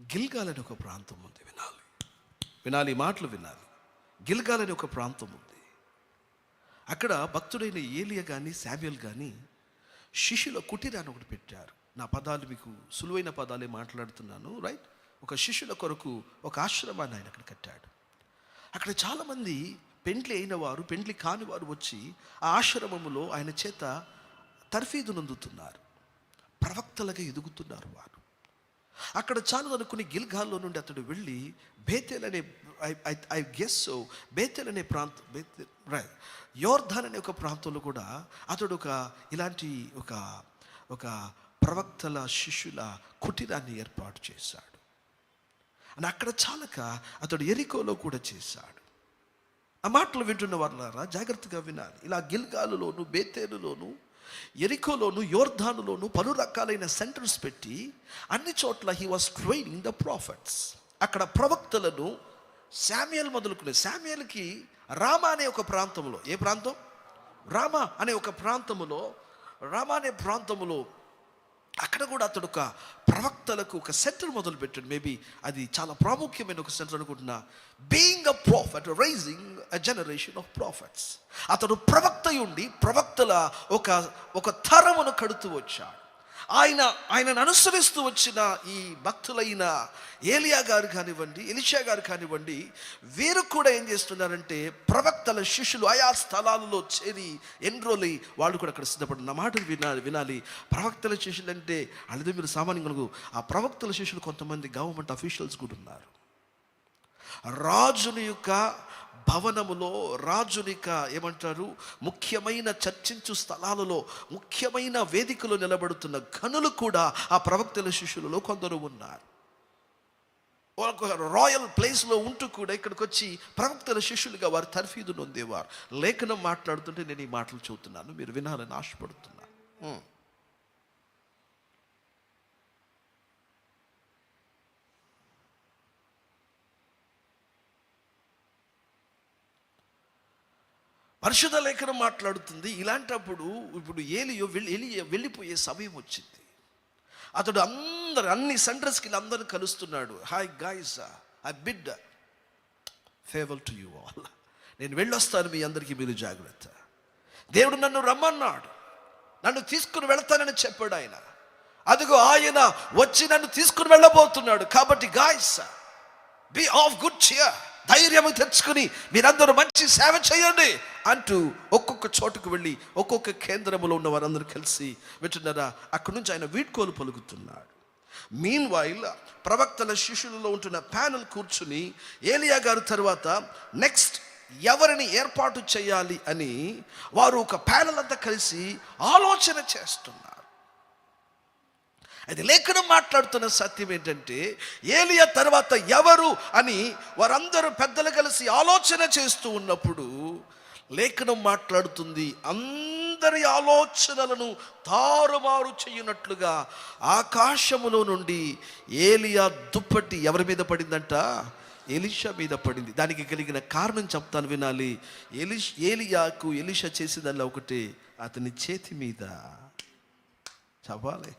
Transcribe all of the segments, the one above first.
గిల్గాల్ అని ఒక ప్రాంతం ఉంది వినాలి. వినాలి మాటలు వినాలి. గిల్గాల్ ఒక ప్రాంతం ఉంది. అక్కడ భక్తుడైన ఏలియ కానీ శామ్యుల్ కానీ శిష్యుల కుటీరాన్ని ఒకటి పెట్టారు. నా పదాలు మీకు సులువైన పదాలే మాట్లాడుతున్నాను రైట్ ఒక శిష్యుల కొరకు ఒక ఆశ్రమాన్ని ఆయన అక్కడ కట్టాడు. అక్కడ చాలామంది పెండ్లి అయిన వారు పెండ్లి కాని వారు వచ్చి ఆ ఆశ్రమములో ఆయన చేత తర్ఫీదు నందుతున్నారు. ప్రవక్తలుగా ఎదుగుతున్నారు వారు. అక్కడ చాలు అనుకుని గిల్గాల్లో నుండి అతడు వెళ్ళి బేతేల్ అనే ఐ గెస్ బేతేల్ అనే ప్రాంతం బేతేల్ రైట్ యోర్ధాన్ అనే ఒక ప్రాంతంలో కూడా అతడు ఒక ఇలాంటి ఒక ఒక ప్రవక్తల శిష్యుల కుటీరాన్ని ఏర్పాటు చేశాడు. అని అక్కడ చాలక అతడు ఎరికోలో కూడా చేశాడు. ఆ మాటలు వింటున్న వాళ్ళారా జాగ్రత్తగా వినాలి. ఇలా గిల్గాలులోను బేతేలులోను ఎరికోలోను యోర్ధానులోను పలు రకాలైన సెంటర్స్ పెట్టి అన్ని చోట్ల he was training the prophets అక్కడ ప్రవక్తలను శామ్యల్ మొదలుకునే శామ్యల్కి రామ అనే ఒక ప్రాంతంలో ఏ ప్రాంతం? రామ అనే ఒక ప్రాంతములో రామ అనే ప్రాంతములో అక్కడ కూడా అతడు ఒక ప్రవక్తలకు ఒక సెంటర్ మొదలు పెట్టాడు మేబీ అది చాలా ప్రాముఖ్యమైన ఒక సెంటర్ అనుకుంటున్నా. Being a prophet raising a generation of prophets అతడు ప్రవక్త ఉండి ప్రవక్తల ఒక ఒక తరమును కడుతూ వచ్చాడు. ఆయన ఆయనను అనుసరిస్తూ వచ్చిన ఈ భక్తులైన ఏలియా గారు కానివ్వండి ఎలిషా గారు కానివ్వండి వీరు కూడా ఏం చేస్తున్నారంటే ప్రవక్తల శిష్యులు ఆయా స్థలాలలో చేరి ఎన్రోలి వాళ్ళు కూడా అక్కడ సిద్ధపడిన మాటలు వినాలి వినాలి. ప్రవక్తల శిష్యులు అంటే అలాగే మీరు సామాన్యంగా ఆ ప్రవక్తల శిష్యులు కొంతమంది గవర్నమెంట్ అఫీషియల్స్ కూడా ఉన్నారు. రాజుని యొక్క భవనములో రాజునిక ఏమంటారు ముఖ్యమైన చర్చించు స్థలాలలో ముఖ్యమైన వేదికలో నిలబడుతున్న గనులు కూడా ఆ ప్రవక్తల శిష్యులలో కొందరు ఉన్నారు. ఒక రాయల్ ప్లేస్లో ఉంటూ కూడా ఇక్కడికి వచ్చి ప్రవక్తల శిష్యులుగా వారు తర్ఫీదు నొందేవారు. లేఖనం మాట్లాడుతుంటే నేను ఈ మాటలు చెబుతున్నాను మీరు వినాలని ఆశపడుతున్నాను. పరిశుధ లేఖనం మాట్లాడుతుంది. ఇలాంటప్పుడు ఇప్పుడు ఏలియో వెళ్ళి ఎలియ వెళ్ళిపోయే సమయం వచ్చింది. అతడు అందరు అన్ని సెంటర్స్కి అందరూ కలుస్తున్నాడు. Hi guys I bid favour to you all నేను వెళ్ళొస్తాను మీ అందరికీ మీరు జాగ్రత్త. దేవుడు నన్ను రమ్మన్నాడు. నన్ను తీసుకుని వెళ్తానని చెప్పాడు ఆయన. అదిగో ఆయన వచ్చి నన్ను తీసుకుని వెళ్ళబోతున్నాడు. కాబట్టి guys be of good cheer ధైర్యము తెచ్చుకుని మీరందరూ మంచి సేవ చేయండి అంటూ ఒక్కొక్క చోటుకు వెళ్ళి ఒక్కొక్క కేంద్రంలో ఉన్న వారందరూ కలిసి వింటున్నారా? అక్కడి నుంచి ఆయన వీడ్కోలు పలుకుతున్నాడు. మీన్ వైల్ ప్రవక్తల శిష్యులలో ఉంటున్న ప్యానల్ కూర్చుని ఏలియా గారు తర్వాత నెక్స్ట్ ఎవరిని ఏర్పాటు చేయాలి? అని వారు ఒక ప్యానల్ అంతా కలిసి ఆలోచన చేస్తున్నారు. అది లేఖనం మాట్లాడుతున్న సత్యం ఏంటంటే ఏలియా తర్వాత ఎవరు అని వారందరూ పెద్దలు కలిసి ఆలోచన చేస్తూ ఉన్నప్పుడు లేఖనం మాట్లాడుతుంది. అందరి ఆలోచనలను తారుమారు చేయనట్లుగా ఆకాశములో నుండి ఏలియా దుప్పటి ఎవరి మీద పడిందంట? ఎలిషా మీద పడింది. దానికి కలిగిన కారణం చెప్తాను వినాలి. ఎలిష్ ఏలియాకు ఎలిషా చేసేదల్లా ఒకటి అతని చేతి మీద. చెప్పాలి.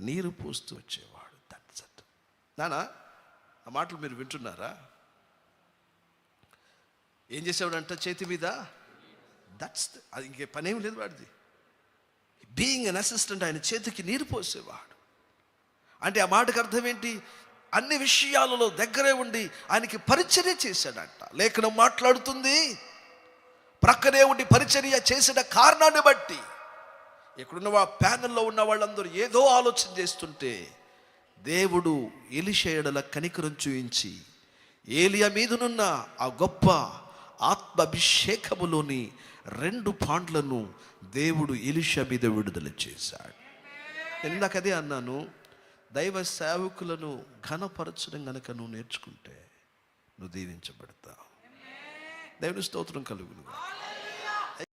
నీరు పోస్తూ వచ్చేవాడు. దట్స్ అట్ నానా ఆ మాటలు మీరు వింటున్నారా? ఏం చేసేవాడంట చేతి మీద? దట్స్ అది ఇంకే పనేం లేదు వాడిది. బీయింగ్ అన్ అసిస్టెంట్ ఆయన చేతికి నీరు పోసేవాడు. అంటే ఆ మాటకు అర్థం ఏంటి? అన్ని విషయాలలో దగ్గరే ఉండి ఆయనకి పరిచర్య చేశాడంట. లేఖనం మాట్లాడుతుంది. ప్రక్కనే ఉండి పరిచర్య చేసిన కారణాన్ని బట్టి. ఇక్కడున్న ఆ ప్యానెల్లో ఉన్న వాళ్ళందరూ ఏదో ఆలోచన చేస్తుంటే దేవుడు ఎలిషేయడల కనికరం చూయించి ఏలియా మీదనున్న ఆ గొప్ప ఆత్మాభిషేకములోని రెండు పాండ్లను దేవుడు ఎలిషా మీద విడుదల చేశాడు. నేను ఇందాక అదే అన్నాను దైవ సేవకులను ఘనపరచడం గనక నువ్వు నేర్చుకుంటే నువ్వు దీవించబడతావు. దేవుని స్తోత్రం కలుగునుగా